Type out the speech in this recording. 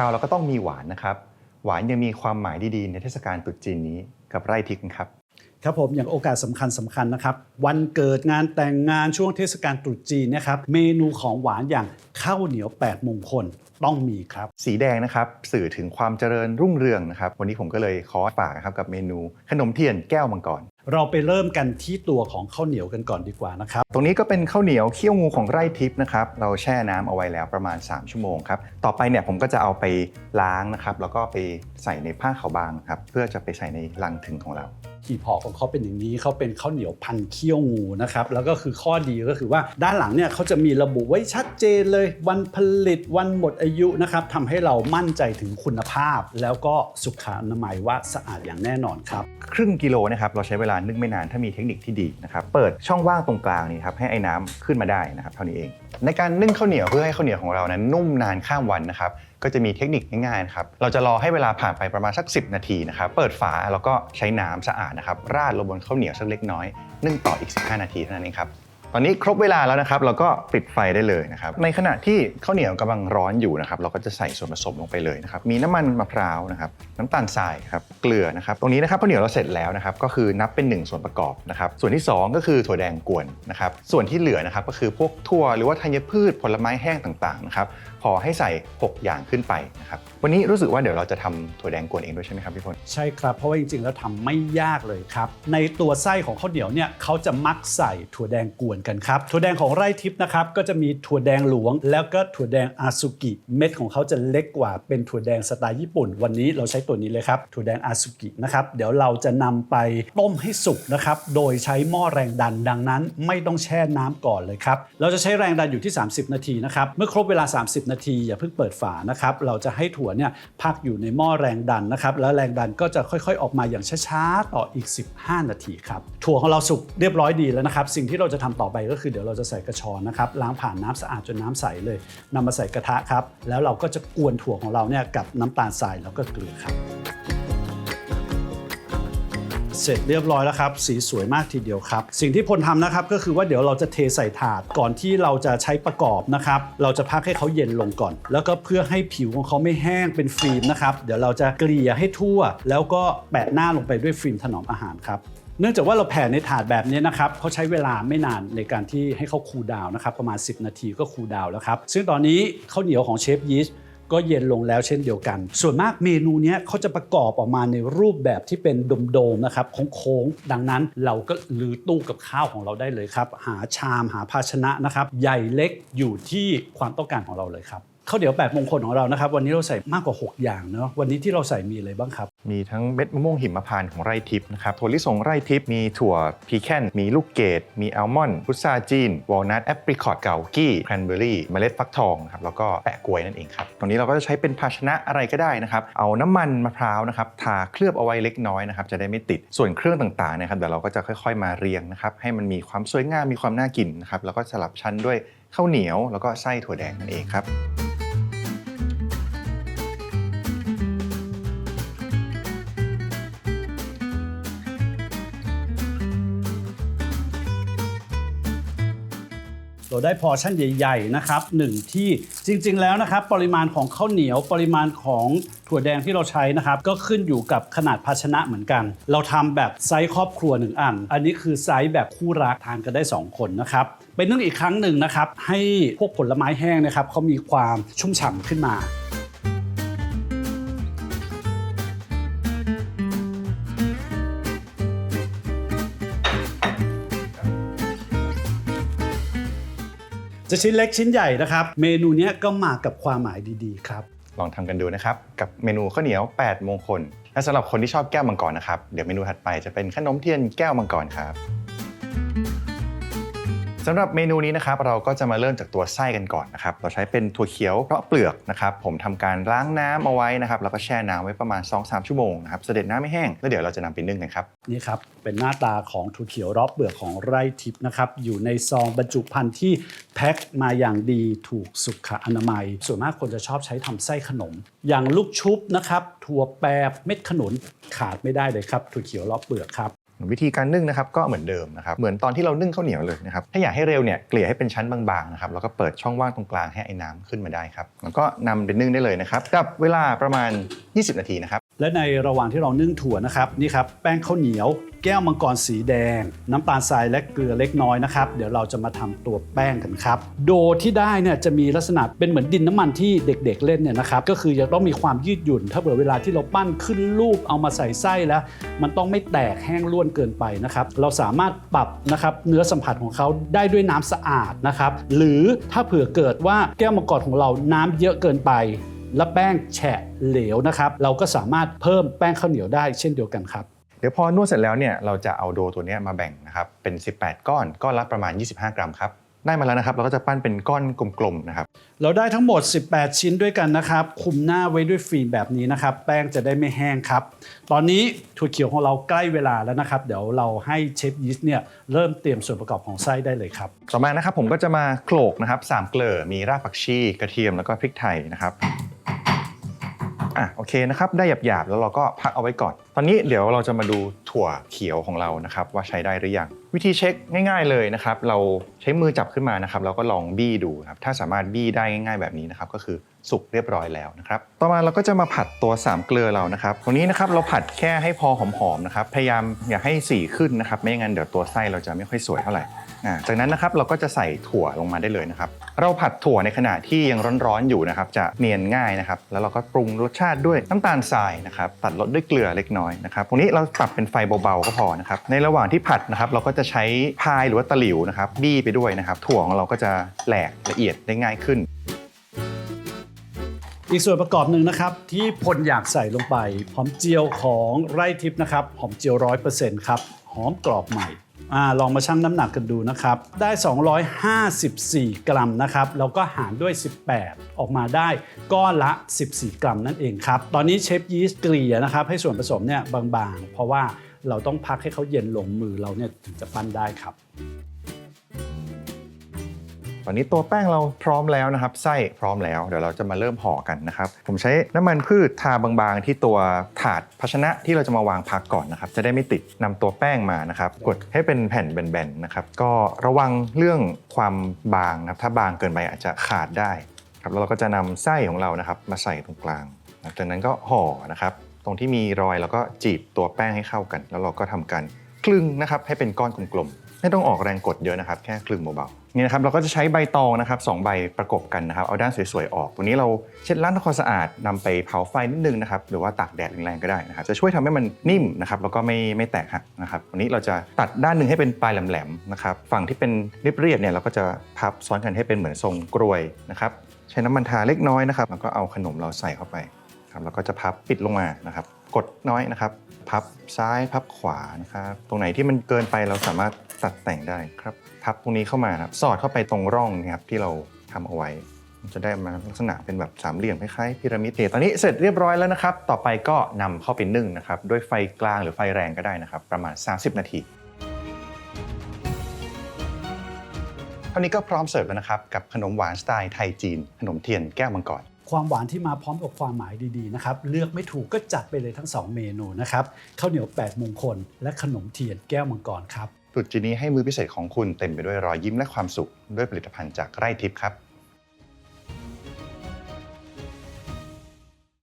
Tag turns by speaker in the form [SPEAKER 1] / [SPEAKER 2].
[SPEAKER 1] ข้าวแล้วก็ต้องมีหวานนะครับ หวานยังมีความหมายดีๆในเทศกาลตรุษจีนนี้กับไร่ทิพย์กันครับ
[SPEAKER 2] ครับผมอย่างโอกาสสำคัญสำคัญนะครับ วันเกิดงานแต่งงานช่วงเทศกาลตรุษจีนนะครับเมนูของหวานอย่างข้าวเหนียว 8 มงคลต้องมีครับ
[SPEAKER 1] สีแดงนะครับ สื่อถึงความเจริญรุ่งเรืองนะครับ วันนี้ผมก็เลยขอฝากครับกับเมนูขนมเทียนแก้วมังกร
[SPEAKER 2] เราไปเริ่มกันที่ตัวของข้าวเหนียวกันก่อนดีกว่านะครับ
[SPEAKER 1] ตรงนี้ก็เป็นข้าวเหนียวเคี่ยวงูของไร่ทิพย์นะครับ เราแช่น้ำเอาไว้แล้วประมาณ 3 ชั่วโมงครับ ต่อไปเนี่ยผมก็จะเอาไปล้างนะครับ แล้วก็ไปใส่ในผ้าขาวบางครับ เพื่อจะไปใส่ในลังถึงของเราี่
[SPEAKER 2] พอของเขาเป็นอย่างนี้เขาเป็นข้าวเหนียวพันเคี่ยวงูนะครับแล้วก็คือข้อดีก็คือว่าด้านหลังเนี่ยเขาจะมีระบุไว้ชัดเจนเลย วันผลิตวันหมดอายุนะครับทำให้เรามั่นใจถึงคุณภาพ แล้วก็สุขอนามัยว่าสะอาดอย่างแน่นอนครับ
[SPEAKER 1] ครึ่งกิโลนะครับเราใช้เวลานึ่งไม่นานถ้ามีเทคนิคที่ดีนะครับเปิดช่องว่างตรงกลางนี่ครับให้ไอ้น้ำขึ้นมาได้นะครับเท่านี้เองในการนึ่งข้าวเหนียวเพื่อให้ข้าวเหนียวของเรานั้นนุ่มนานข้ามวันนะครับก็จะมีเทคนิคง่ายๆนะครับเราจะรอให้เวลาผ่านไปประมาณสัก 10 นาทีนะครับเปิดฝาแล้วก็ใช้น้ำสะอาดนะครับราดลงบนข้าวเหนียวสักเล็กน้อยนึ่งต่ออีก 15 นาทีเท่านั้นเองครับ ตอนนี้ครบเวลาแล้วนะครับเราก็ปิดไฟได้เลยนะครับในขณะที่ข้าวเหนียวกำลังร้อนอยู่นะครับเราก็จะใส่ส่วนผสมลงไปเลยนะครับมีน้ำมันมะพร้าวนะครับน้ำตาลทรายครับเกลือนะครับตรงนี้นะครับข้าวเหนียวเราเสร็จแล้วนะครับก็คือนับเป็น 1 ส่วนประกอบนะครับส่วนที่ 2 ก็คือถั่วแดงกวนนะครับส่วนที่เหลือนะครับก็คือพวกถั่วหรือว่าธัญพืชผลไม้แห้งต่างๆนะครับ ขอให้ใส่ 6 อย่างขึ้นไปนะครับวันนี้รู้สึกว่าเดี๋ยวเราจะทำถั่วแดงกวนเองด้วยใช่ไหมครับพี่พล
[SPEAKER 2] ใช่ครับ เพราะว่าจริงๆ แล้วทำไม่ยากเลยครับ ในตัวไส้ของข้าวเหนียวเนี่ยเขาจะมักใส่ถั่วแดงกวนกันครับ ถั่วแดงของไร่ทิพย์นะครับก็จะมีถั่วแดงหลวง แล้วก็ถั่วแดงอาซุกิเม็ดของเขาจะเล็กกว่าเป็นถั่วแดงสไตล์ญี่ปุ่น วันนี้เราใช้ตัวนี้เลยครับถั่วแดงอาซุกินะครับเดี๋ยวเราจะนำไปต้มให้สุกนะครับโดยใช้หม้อแรงดันดังนั้น ไม่ต้องแช่น้ำก่อนเลยครับเราจะใช้แรงดันอยู่ที่ 30 นาทีนะครับเมื่อครบเวลา 30นาทีอย่าเพิ่งเปิดฝานะครับเราจะให้ถั่วเนี่ยพักอยู่ในหม้อแรงดันนะครับแล้วแรงดันก็จะค่อยๆ ออกมาอย่างช้าๆต่ออีก 15 นาทีครับถั่วของเราสุกเรียบร้อยดีแล้วนะครับสิ่งที่เราจะทำต่อไปก็คือเดี๋ยวเราจะใส่กระชอนนะครับล้างผ่านน้ำสะอาดจนน้ำใสเลยนำมาใส่กระทะครับแล้วเราก็จะกวนถั่วของเราเนี่ยกับน้ำตาลทรายแล้วก็เกลือครับ เสร็จเรียบร้อยแล้วครับ สีสวยมากทีเดียวครับ สิ่งที่พลทำนะครับก็คือว่าเดี๋ยวเราจะเทใส่ถาดก่อนที่เราจะใช้ประกอบนะครับเราจะพักให้เขาเย็นลงก่อน แล้วก็เพื่อให้ผิวของเขาไม่แห้งเป็นฟิล์มนะครับเดี๋ยวเราจะเกลี่ยให้ทั่ว แล้วก็แปะหน้าลงไปด้วยฟิล์มถนอมอาหารครับเนื่องจากว่าเราแผ่ในถาดแบบนี้นะครับเขาใช้เวลาไม่นานในการที่ให้เขาคูลดาวนะครับประมาณ 10 นาทีก็คูลดาวแล้วครับซึ่งตอนนี้ข้าวเหนียวของเชฟยีสต์ ก็เย็นลงแล้วเช่นเดียวกัน ส่วนมากเมนูนี้เขาจะประกอบออกมาในรูปแบบที่เป็นโดมๆนะครับโค้งๆดังนั้นเราก็ลือตู้กับข้าวของเราได้เลยครับ หาชามหาภาชนะนะครับ ใหญ่เล็กอยู่ที่ความต้องการของเราเลยครับ ข้าวเดี๋ยว8มงคลของเรานะครับ วันนี้เราใส่มากกว่า 6 อย่างเนาะวันนี้ที่เราใส่มีอะไรบ้างครับ
[SPEAKER 1] มีทั้งเม็ดมะม่วงหิมพานต์ของไร่ทิพย์นะครับถั่วลิสงไร่ทิพย์มีถั่วพีแคนมีลูกเกดมีอัลมอนด์พุทราจีนวอลนัทแอปริคอตเกากี้แครนเบอรี่เมล็ดฟักทองนะครับแล้วก็แปะกล้วยนั่นเองครับตรงนี้เราก็จะใช้เป็นภาชนะอะไรก็ได้นะครับเอาน้ำมันมะพร้าวนะครับทาเคลือบเอาไว้เล็กน้อยนะครับจะได้ไม่ติดส่วนเครื่องต่างๆนะครับเดี๋ยวเราก็จะค่อย ๆ มาเรียงนะครับให้มันมีความสวยงามมีความน่ากินนะครับแล้วก็สลับชั้นด้วยข้าวเหนียวแล้วก็ไส้ถั่วแดงนั่นเองครับ
[SPEAKER 2] ได้พอชั่นใหญ่ๆนะครับหนึ่งที่จริงๆแล้วนะครับปริมาณของข้าวเหนียวปริมาณของถั่วแดงที่เราใช้นะครับก็ขึ้นอยู่กับขนาดภาชนะเหมือนกัน เราทำแบบไซส์ครอบครัวหนึ่งอัน อันนี้คือไซส์แบบคู่รักทานกันได้ 2 คนนะครับเป็นนึ่งอีกครั้งหนึ่งนะครับให้พวกผลไม้แห้งนะครับเขามีความชุ่มฉ่ำขึ้นมา จะชิ้นเล็กชิ้นใหญ่นะครับ เมนูนี้ก็มากับความหมายดีๆครับ
[SPEAKER 1] ลองทำกันดูนะครับ กับเมนูข้าวเหนียว 8 มงคล และสำหรับคนที่ชอบแก้วมังกรนะครับ เดี๋ยวเมนูถัดไปจะเป็นขนมเทียนแก้วมังกรครับ สำหรับเมนูนี้นะครับเราก็จะมาเริ่มจากตัวไส้กันก่อนนะครับเราใช้เป็นถั่วเขียวเพราะเปลือกนะครับผมทำการล้างน้ำเอาไว้นะครับแล้วก็แช่น้ำไว้ประมาณ 2-3 ชั่วโมงนะครับเสด็จน้ำไม่แห้งแล้วเดี๋ยวเราจะนำไปนึ่งกันครับ
[SPEAKER 2] นี่ครับเป็นหน้าตาของถั่วเขียวรอบเปลือกของไร่ทิพย์นะครับอยู่ในซองบรรจุภัณฑ์ที่แพ็คมาอย่างดีถูกสุขอนามัย ส่วนมากคนจะชอบใช้ทำไส้ขนม อย่างลูกชุบนะครับถั่วแปบเม็ดขนุนขาดไม่ได้เลยครับถั่วเขียวรอบเปลือกครับ
[SPEAKER 1] วิธีการนึ่งนะครับก็เหมือนเดิมนะครับเหมือนตอนที่เรานึ่งข้าวเหนียวเลยนะครับถ้าอยากให้เร็วเนี่ยเกลี่ยให้เป็นชั้นบางๆนะครับแล้วก็เปิดช่องว่างตรงกลางให้ไอ้น้ำขึ้นมาได้ครับแล้วก็นำไปนึ่งได้เลยนะครับกับเวลาประมาณ 20 นาทีนะครับ
[SPEAKER 2] และในระหว่างที่เรานึ่งถั่วนะครับนี่ครับแป้งข้าวเหนียว แก้วมังกรสีแดง น้ำตาลทรายและเกลือเล็กน้อยนะครับ เดี๋ยวเราจะมาทำตัวแป้งกันครับ โดที่ได้เนี่ยจะมีลักษณะเป็นเหมือนดินน้ำมันที่เด็กๆเล่นเนี่ยนะครับก็คือจะต้องมีความยืดหยุ่น ถ้าเผื่อเวลาที่เราปั้นขึ้นรูปเอามาใส่ไส้แล้ว มันต้องไม่แตกแห้งร่วนเกินไปนะครับเราสามารถปรับนะครับเนื้อสัมผัสของเขาได้ด้วยน้ำสะอาดนะครับหรือถ้าเผื่อเกิดว่าแก้วมังกรของเราน้ำเยอะเกินไป และแป้งแฉะเหลวนะครับ เราก็สามารถเพิ่มแป้งข้าวเหนียวได้เช่นเดียวกันครับ
[SPEAKER 1] เดี๋ยวพอนวดเสร็จแล้วเนี่ยเราจะเอาโดตัวเนี้ยมาแบ่งนะครับเป็น 18 ก้อนก้อนละประมาณ 25 กรัมครับได้มาแล้วนะครับ เราก็จะปั้นเป็นก้อนกลมๆนะครับ
[SPEAKER 2] เราได้ทั้งหมด 18 ชิ้นด้วยกันนะครับ คุมหน้าไว้ด้วยฟิล์มแบบนี้นะครับ แป้งจะได้ไม่แห้งครับ ตอนนี้ถั่วเขียวของเราใกล้เวลาแล้วนะครับ เดี๋ยวเราให้เชฟยีสต์เนี่ยเริ่มเตรียมส่วนประกอบของไส้ได้เลยครับ
[SPEAKER 1] ต่อมานะครับผมก็จะมาโขลกนะครับสามเกลือมีรากผักชีกระเทียมแล้วก็พริกไทยนะครับ อะโอเคนะครับได้หยาบๆแล้วเราก็พักเอาไว้ก่อน ตอนนี้เดี๋ยวเราจะมาดูถั่วเขียวของเรานะครับว่าใช้ได้หรือยัง วิธีเช็คง่าย ๆเลยนะครับเราใช้มือจับขึ้นมานะครับแล้วก็ลองบี้ดูครับถ้าสามารถบี้ได้ง่าย ๆแบบนี้นะครับก็คือสุกเรียบร้อยแล้วนะครับต่อมาเราก็จะมาผัดตัวสามเกลือเรานะครับตรงนี้นะครับเราผัดแค่ให้พอหอมๆนะครับพยายามอย่าให้สีขึ้นนะครับไม่งั้นเดี๋ยวตัวไส้เราจะไม่ค่อยสวยเท่าไหร่ อ่าจากนั้นนะครับเราก็จะใส่ถั่วลงมาได้เลยนะครับ เราผัดถั่วในขณะที่ยังร้อนๆอยู่นะครับ จะเนียนง่ายนะครับ แล้วเราก็ปรุงรสชาติด้วยน้ำตาลทรายนะครับ ตัดรสด้วยเกลือเล็กน้อยนะครับตรงนี้เราปรับเป็นไฟเบาๆก็พอนะครับ ในระหว่างที่ผัดนะครับ เราก็จะใช้พายหรือว่าตะหลิวนะครับบี้ไปด้วยนะครับ ถั่วของเราก็จะแหลกละเอียดได้ง่ายขึ้น
[SPEAKER 2] อีกส่วนประกอบหนึ่งนะครับ ที่พลอยากใส่ลงไปหอมเจียวของไร่ทิพย์นะครับหอมเจียวร้อยเปอร์เซ็นต์ครับหอมกรอบใหม่ อลองมาชั่งน้ำหนักกันดูนะครับ ได้ 254 กรัมนะครับ แล้วก็หารด้วย 18 ออกมาได้ก้อนละ 14 กรัมนั่นเองครับ ตอนนี้เชฟยีสต์เกลี่ยนะครับ ให้ส่วนผสมเนี่ยบางๆ เพราะว่าเราต้องพักให้เขาเย็นลงมือเราเนี่ยถึงจะปั้นได้ครับ
[SPEAKER 1] อนนี้ตัวแป้งเราพร้อมแล้วนะครับ ไส้พร้อมแล้ว เดี๋ยวเราจะมาเริ่มห่อกันนะครับ ผมใช้น้ำมันพืชทาบางๆ ที่ตัวถาดภาชนะที่เราจะมาวางพักก่อนนะครับ จะได้ไม่ติดนำตัวแป้งมานะครับ กดให้เป็นแผ่นแบนๆนะครับ ก็ระวังเรื่องความบางนะครับ ถ้าบางเกินไปอาจจะขาดได้ครับแล้วเราก็จะนำไส้ของเรานะครับ มาใส่ตรงกลางจากนั้นก็ห่อนะครับ ตรงที่มีรอยเราก็จีบตัวแป้งให้เข้ากัน แล้วเราก็ทำการคลึงนะครับให้เป็นก้อนกลมๆ ไม่ต้องออกแรงกดเยอะนะครับ แค่คลึงเบาๆนี่นะครับเราก็จะใช้ใบตองนะครับสองใบประกบกันนะครับ เอาด้านสวยๆออก ตัวนี้เราเช็ดล้างทำความสะอาดนำไปเผาไฟนิดนึงนะครับหรือว่าตากแดดแรงๆก็ได้นะครับจะช่วยทำให้มันนิ่มนะครับแล้วก็ไม่ไม่แตกหักนะครับวันนี้เราจะตัดด้านหนึ่งให้เป็นปลายแหลมๆนะครับฝั่งที่เป็นเรียบๆเนี่ยเราก็จะพับซ้อนกันให้เป็นเหมือนทรงกรวยนะครับใช้น้ำมันทาเล็กน้อยนะครับแล้วก็เอาขนมเราใส่เข้าไปครับแล้วก็จะพับปิดลงมานะครับ กดน้อยนะครับ พับซ้ายพับขวานะครับ ตรงไหนที่มันเกินไปเราสามารถ ตัดแต่งได้ครับพับตรงนี้เข้ามาครับสอดเข้าไปตรงร่องนะครับที่เราทำเอาไว้มันจะได้มาลักษณะเป็นแบบสามเหลี่ยมคล้ายๆพีระมิดตอนนี้เสร็จเรียบร้อยแล้วนะครับ ต่อไปก็นำเข้าไปนึ่งนะครับ ด้วยไฟกลางหรือไฟแรงก็ได้นะครับ ประมาณ 30 นาทีเท่านี้ก็พร้อมเสิร์ฟแล้วนะครับ กับขนมหวานสไตล์ไทยจีน ขนมเทียนแก้วมังกร
[SPEAKER 2] ความหวานที่มาพร้อมกับความหมายดีๆนะครับ เลือกไม่ถูกก็จัดไปเลยทั้ง 2 เมนูนะครับข้าวเหนียว 8 มงคล และขนมเทียนแก้วมังกรครับ
[SPEAKER 1] ตรุษจีนนี้ให้มือพิเศษของคุณเต็มไปด้วยรอยยิ้มและความสุข ด้วยผลิตภัณฑ์จากไร่ทิพย์ครับ